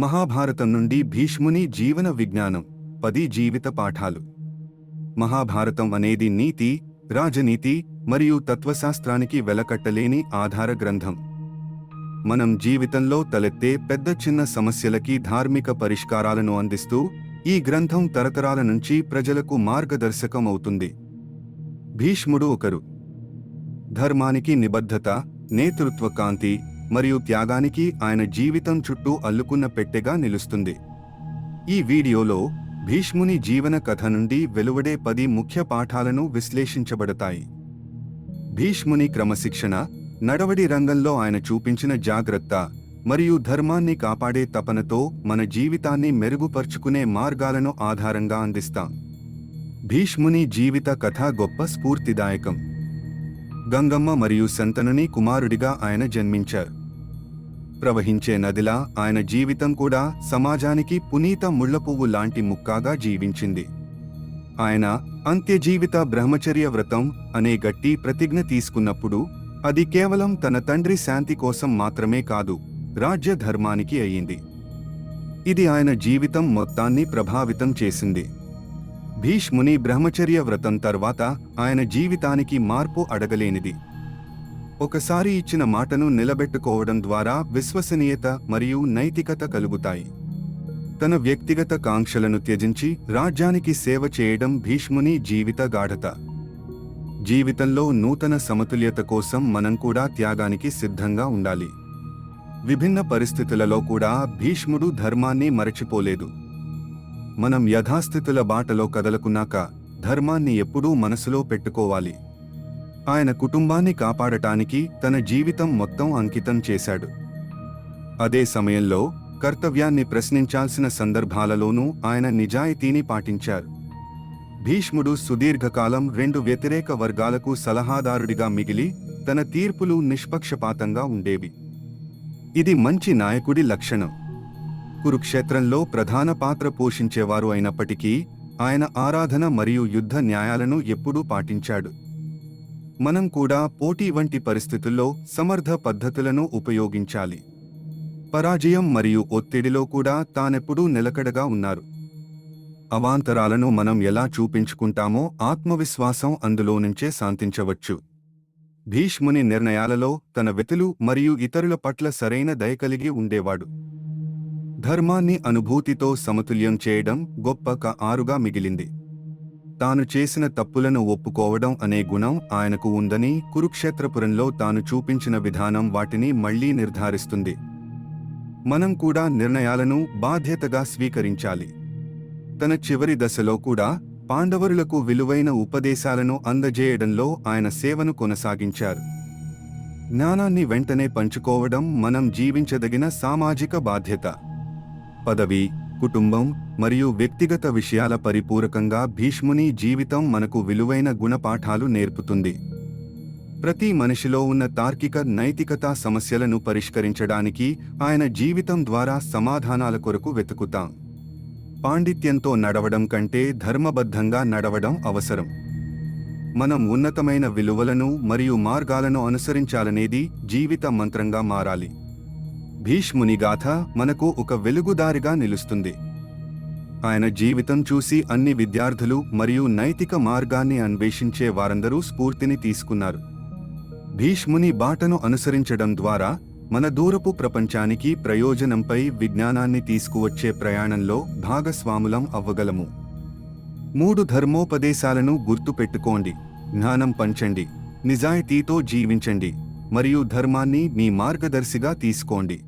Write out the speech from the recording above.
మహాభారతం నుండి భీష్ముని జీవన విజ్ఞానం పది జీవిత పాఠాలు. మహాభారతం అనేది నీతి రాజనీతి మరియు తత్వశాస్త్రానికి వెలకట్టలేని ఆధార గ్రంథం. మనం జీవితంలో తలెత్తే పెద్ద చిన్న సమస్యలకి ధార్మిక పరిష్కారాలను అందిస్తూ ఈ గ్రంథం తరతరాల నుంచి ప్రజలకు మార్గదర్శకం అవుతుంది భీష్ముడు ఒకరు. ధర్మానికి నిబద్ధత నేతృత్వ కాంతి మరియు త్యాగానికి ఆయన జీవితం చుట్టూ అల్లుకున్న పెట్టెగా నిలుస్తుంది. ఈ వీడియోలో భీష్ముని జీవన కథ నుండి వెలువడే పది ముఖ్య పాఠాలను విశ్లేషించబడతాయి. భీష్ముని క్రమశిక్షణ నడవడి రంగంలో ఆయన చూపించిన జాగ్రత్త మరియు ధర్మాన్ని కాపాడే తపనతో మన జీవితాన్ని మెరుగుపరుచుకునే మార్గాలను ఆధారంగా అందిస్తాం. భీష్ముని జీవిత కథ గొప్ప స్ఫూర్తిదాయకం. గంగమ్మ మరియు శంతనుని కుమారుడిగా ఆయన జన్మించారు. ప్రవహించే నదిలా ఆయన జీవితం కూడా సమాజానికి పునీత ముళ్ళపువ్వు లాంటి ముక్కాగా జీవించింది. ఆయన అంత్యజీవిత బ్రహ్మచర్య వ్రతం అనే గట్టి ప్రతిజ్ఞ తీసుకున్నప్పుడు అది కేవలం తన తండ్రి శాంతి కోసం మాత్రమే కాదు రాజ్య ధర్మానికి అయ్యింది. ఇది ఆయన జీవితం మొత్తాన్ని ప్రభావితం చేసింది. భీష్ముని బ్రహ్మచర్య వ్రతం తర్వాత ఆయన జీవితానికి మార్పు అడగలేనిది. ఒకసారి ఇచ్చిన మాటను నిలబెట్టుకోవడం ద్వారా విశ్వసనీయత మరియు నైతికత కలుగుతాయి. తన వ్యక్తిగత కాంక్షలను త్యజించి రాజ్యానికి సేవ చేయడం భీష్ముని జీవిత గాఢత. జీవితంలో నూతన సమతుల్యత కోసం మనం కూడా త్యాగానికి సిద్ధంగా ఉండాలి. విభిన్న పరిస్థితులలో కూడా భీష్ముడు ధర్మాన్ని మరచిపోలేదు. మనం యథాస్థితుల బాటలో కదలకున్నాక ధర్మాన్ని ఎప్పుడూ మనసులో పెట్టుకోవాలి. ఆయన కుటుంబాన్ని కాపాడటానికి తన జీవితం మొత్తం అంకితం చేశాడు. అదే సమయంలో కర్తవ్యాన్ని ప్రశ్నించాల్సిన సందర్భాలలోనూ ఆయన నిజాయితీని పాటించారు. భీష్ముడు సుదీర్ఘకాలం రెండు వ్యతిరేక వర్గాలకు సలహాదారుడిగా మిగిలి తన తీర్పులు నిష్పక్షపాతంగా ఉండేవి. ఇది మంచి నాయకుడి లక్షణం. కురుక్షేత్రంలో ప్రధాన పాత్ర పోషించేవారు అయినప్పటికీ ఆయన ఆరాధన మరియు యుద్ధ న్యాయాలను ఎప్పుడూ పాటించాడు. మనం కూడా పోటీ వంటి పరిస్థితుల్లో సమర్థ పద్ధతులను ఉపయోగించాలి. పరాజయం మరియు ఒత్తిడిలో కూడా తానెప్పుడూ నిలకడగా ఉన్నారు. అవాంతరాలను మనం ఎలా చూపించుకుంటామో ఆత్మవిశ్వాసం అందులో నుంచే శాంతించవచ్చు. భీష్ముని నిర్ణయాలలో తన వెతులు మరియు ఇతరుల పట్ల సరైన దయ కలిగి ఉండేవాడు. ధర్మాన్ని అనుభూతితో సమతుల్యం చేయడం గొప్ప క ఆరుగా మిగిలింది. తాను చేసిన తప్పులను ఒప్పుకోవడం అనే గుణం ఆయనకు ఉందని కురుక్షేత్రపురంలో తాను చూపించిన విధానం వాటిని మళ్ళీ నిర్ధారిస్తుంది. మనం కూడా నిర్ణయాలను బాధ్యతగా స్వీకరించాలి. తన చివరి దశలో కూడా పాండవరులకు విలువైన ఉపదేశాలను అందజేయడంలో ఆయన సేవను కొనసాగించారు. జ్ఞానాన్ని వెంటనే పంచుకోవడం మనం జీవించదగిన సామాజిక బాధ్యత. పదవి కుటుంబం మరియు వ్యక్తిగత విషయాల పరిపూరకంగా భీష్ముని జీవితం మనకు విలువైన గుణపాఠాలు నేర్పుతుంది. ప్రతి మనిషిలో ఉన్న తార్కిక నైతికతా సమస్యలను పరిష్కరించడానికి ఆయన జీవితం ద్వారా సమాధానాల కొరకు వెతుకుతాం. పాండిత్యంతో నడవడం కంటే ధర్మబద్ధంగా నడవడం అవసరం. మనం ఉన్నతమైన విలువలను మరియు మార్గాలను అనుసరించాలనేది జీవిత మంత్రంగా మారాలి. భీష్ముని గాథ మనకు ఒక వెలుగుదారిగా నిలుస్తుంది. ఆయన జీవితం చూసి అన్ని విద్యార్థులు మరియు నైతిక మార్గాన్ని అన్వేషించే వారందరూ స్ఫూర్తిని తీసుకున్నారు. భీష్ముని బాటను అనుసరించడం ద్వారా మన దూరపు ప్రపంచానికి ప్రయోజనంపై విజ్ఞానాన్ని తీసుకువచ్చే ప్రయాణంలో భాగస్వాములం అవ్వగలము. మూడు ధర్మోపదేశాలను గుర్తుపెట్టుకోండి జ్ఞానం పంచండి. నిజాయితీతో జీవించండి. మరియు ధర్మాన్ని మీ మార్గదర్శిగా తీసుకోండి.